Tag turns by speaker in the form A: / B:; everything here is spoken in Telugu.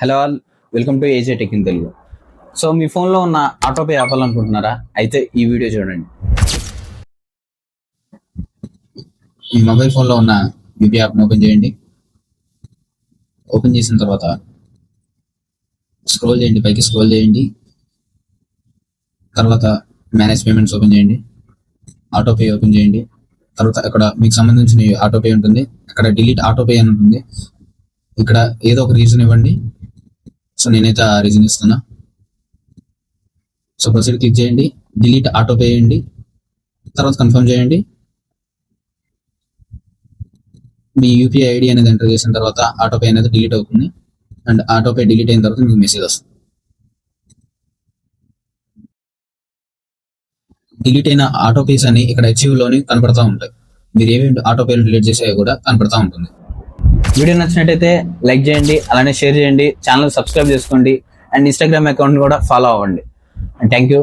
A: Hello all welcome to AJ tech in Telugu so మీ ఫోన్లో ఉన్న ఆటోపే ఆపాలనుకుంటున్నారా అయితే ఈ వీడియో చూడండి.
B: మీ మొబైల్ ఫోన్లో ఉన్న యూపీ యాప్ని ఓపెన్ చేయండి. ఓపెన్ చేసిన తర్వాత స్క్రోల్ చేయండి పైకి స్క్రోల్ చేయండి. తర్వాత మేనేజ్ పేమెంట్స్ ఓపెన్ చేయండి. ఆటోపే ఓపెన్ చేయండి. తర్వాత అక్కడ మీకు సంబంధించిన ఆటోపే ఉంటుంది. అక్కడ డిలీట్ ఆటోపే అని ఉంటుంది. ఇక్కడ ఏదో ఒక రీజన్ ఇవ్వండి. సో నేనైతే ఆ రీజన్ ఇస్తున్నా. సో ప్రొసీడ్ క్లిక్ చేయండి డిలీట్ ఆటోపే చేయండి తర్వాత కన్ఫర్మ్ చేయండి. మీ యూపీఐ ఐడి అనేది ఎంటర్ చేసిన తర్వాత ఆటోపే అనేది డిలీట్ అవుతుంది. అండ్ ఆటోపే డిలీట్ అయిన తర్వాత మీకు మెసేజ్ వస్తుంది. డిలీట్ అయిన ఆటో పేస్ అని ఇక్కడ అచీవ్లోని కనపడతా ఉంటాయి. మీరు ఏమేమి ఆటోపేలు డిలీట్ చేసాయో కూడా కనపడతా ఉంటుంది.
A: వీడియో నచ్చినట్టయితే లైక్ చేయండి అలానే షేర్ చేయండి ఛానల్ సబ్స్క్రైబ్ చేసుకోండి అండ్ ఇన్స్టాగ్రామ్ అకౌంట్ కూడా ఫాలో అవ్వండి. And thank you